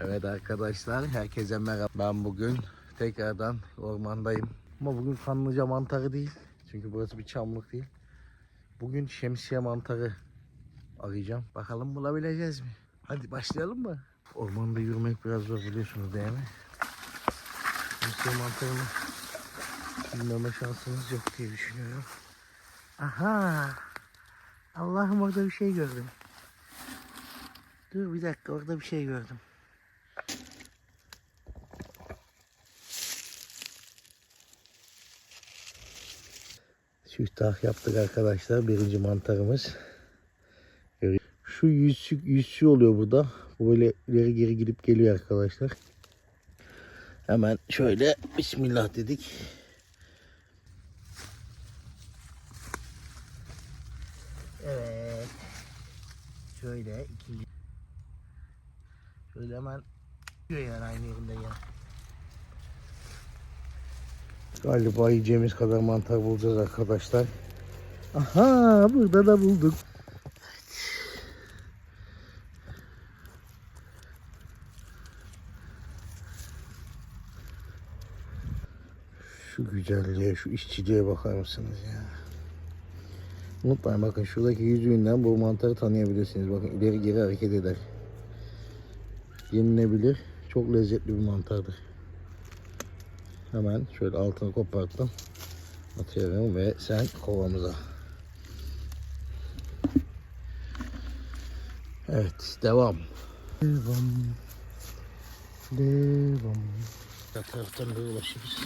Evet arkadaşlar herkese merhaba. Ben bugün tekrardan ormandayım. Ama bugün kanlıca mantarı değil. Çünkü burası bir çamlık değil. Bugün şemsiye mantarı arayacağım. Bakalım bulabileceğiz mi? Hadi başlayalım mı? Ormanda yürümek biraz zor biliyorsunuz değil mi? Şemsiye mantarını bilmeme şansınız yok diye düşünüyorum. Aha! Allah'ım orada bir şey gördüm. Dur bir dakika orada bir şey gördüm. Siftah yaptık arkadaşlar. Birinci mantarımız. Şu yüzsü, yüzsü oluyor burada. Bu böyle ileri geri gidip geliyor arkadaşlar. Hemen şöyle Bismillah dedik. Evet. Şöyle ikinci. Şöyle hemen yani aynı yerinde ya. Galiba yiyeceğimiz kadar mantar bulacağız arkadaşlar. Aha burada da bulduk. Şu güzelliğe, şu işçiliğe bakar mısınız ya? Unutmayın bakın şuradaki yüzüğünden bu mantarı tanıyabilirsiniz. Bakın ileri geri hareket eder. Yenilebilir. Çok lezzetli bir mantardır. Hemen şöyle altını koparttım. Atıyorum ve sen kovamıza. Evet devam. Devam. Devam. Ya taraftan da ulaşırız.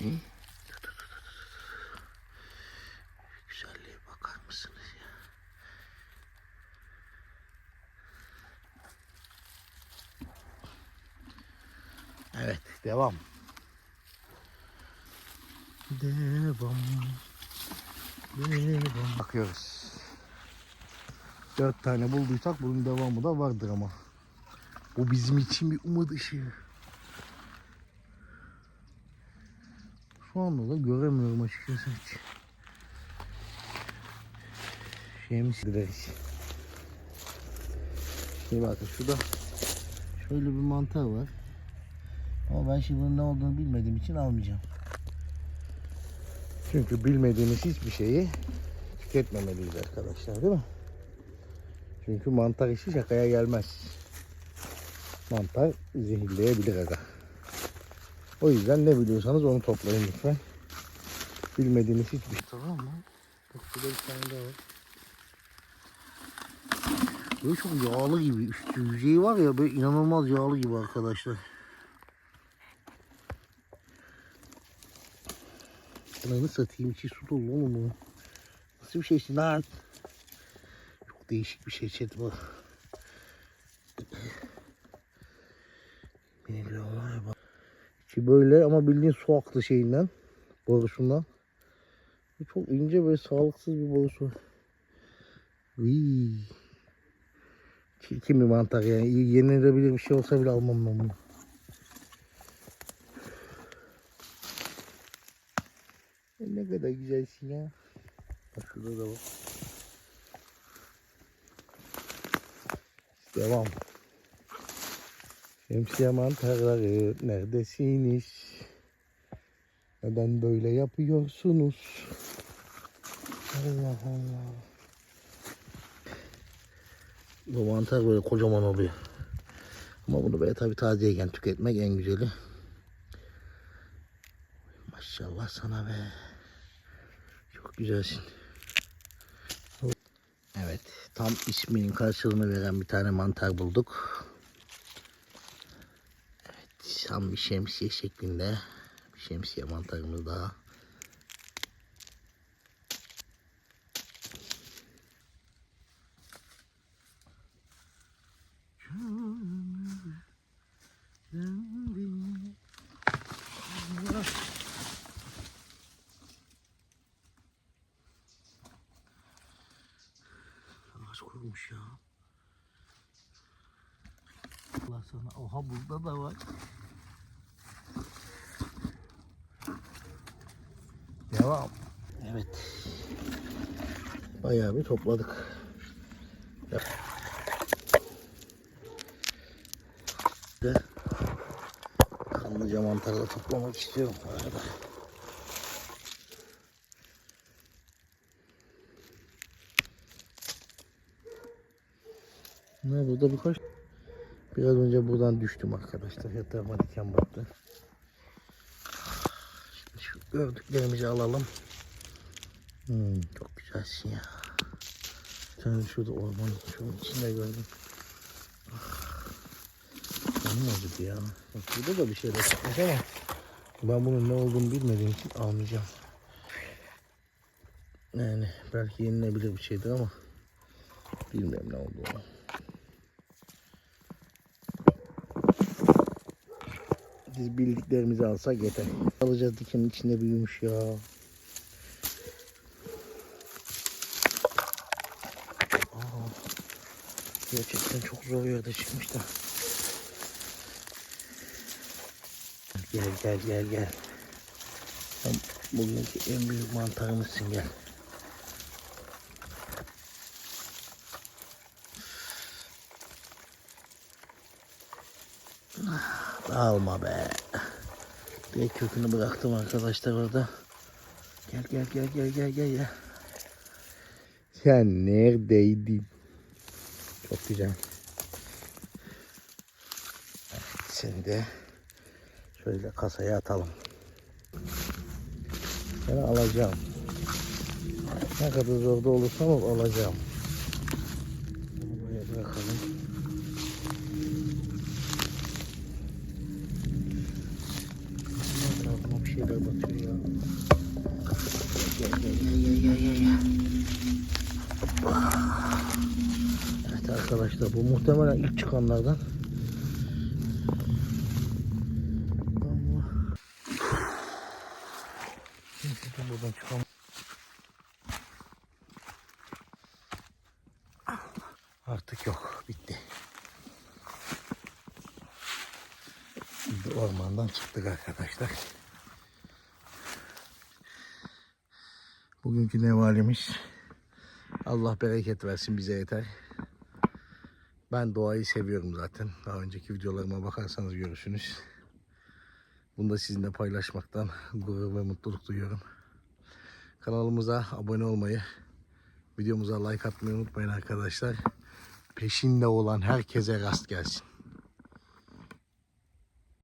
İyi. Güzelliğe bakar mısınız ya? Evet, devam. Devam. Devam. Bakıyoruz. Dört tane bulduysak bunun devamı da vardır ama. Bu bizim için bir umut ışığı. Şu anda da göremiyorum açıkçası hiç. Şemsiyeler. Şimdi bakın şurada şöyle bir mantar var. Ama ben şimdi bunun ne olduğunu bilmediğim için almayacağım. Çünkü bilmediğimiz hiçbir şeyi tüketmemeliyiz arkadaşlar değil mi? Çünkü mantar işi şakaya gelmez. Mantar zehirleyebilir aga. O yüzden ne biliyorsanız onu toplayın lütfen. Bilmediğiniz hiçbir şey. Tamam mı? Bak burada bir tane daha var. Böyle çok yağlı gibi. Üstü yüzeyi var ya böyle inanılmaz yağlı gibi arkadaşlar. Ananı satayım içi su dolu oğlum bu. Nasıl bir şeysin lan? Çok değişik bir şey chat bu. Biliyorlar bak. İçi böyle ama bildiğin su aktı şeyinden. Borusundan. Çok ince böyle sağlıksız bir borusu. Vii. Çirkin bir mantar yani. Yenilebilir bir şey olsa bile almam ben bunu. Ne kadar güzelsin ya. Bak şurada da bak. Devam. Şemsiye mantarları neredesiniz? Neden böyle yapıyorsunuz? Allah Allah. Bu mantar böyle kocaman oluyor. Ama bunu böyle tabi tazeyken tüketmek en güzeli. Maşallah sana be. Çok güzelsin. Evet, tam isminin karşılığını veren bir tane mantar bulduk. Evet, tam bir şemsiye şeklinde bir şemsiye mantarımız daha. ya. Allah sana. Oha burada da var. Devam. Evet. Bayağı bir topladık. Kanlıca mantarla toplamak istiyorum bu arada. Burada birkaç Biraz önce buradan düştüm arkadaşlar. Yatağıma diken battı. Şimdi şu gördüklerimizi alalım. Hmm, çok güzelsin ya. Sen şurada orman, şunun içinde gördüm. Ah, Canım acıdı ya. Bak burada da bir şeyler çıkmış ama ben bunun ne olduğunu bilmediğim için almayacağım. Yani belki yenilebilir bir şeydir ama bilmiyorum ne olduğunu. Biz bildiklerimizi alsak yeter. Alacağız dikenin içinde büyümüş ya. Aa, gerçekten çok zor yerde çıkmış da. Gel gel gel gel. Bugünkü en büyük mantarımızsın gel. Alma be. Bir kökünü bıraktım arkadaşlar orada. Gel gel gel gel gel gel gel. Sen neredeydin? Çok güzel. Evet, de şöyle kasaya atalım. Seni alacağım. Ne kadar zor da olursa ama alacağım. Şeyler batıyor ya. Gel gel gel gel gel gel. gel. Evet arkadaşlar bu muhtemelen ilk çıkanlardan. Buradan çıkalım. Artık yok. Bitti. Şimdi ormandan çıktık arkadaşlar. Bugünkü nevalimiz Allah bereket versin bize yeter. Ben doğayı seviyorum zaten. Daha önceki videolarıma bakarsanız görürsünüz. Bunu da sizinle paylaşmaktan gurur ve mutluluk duyuyorum. Kanalımıza abone olmayı, videomuza like atmayı unutmayın arkadaşlar. Peşinde olan herkese rast gelsin.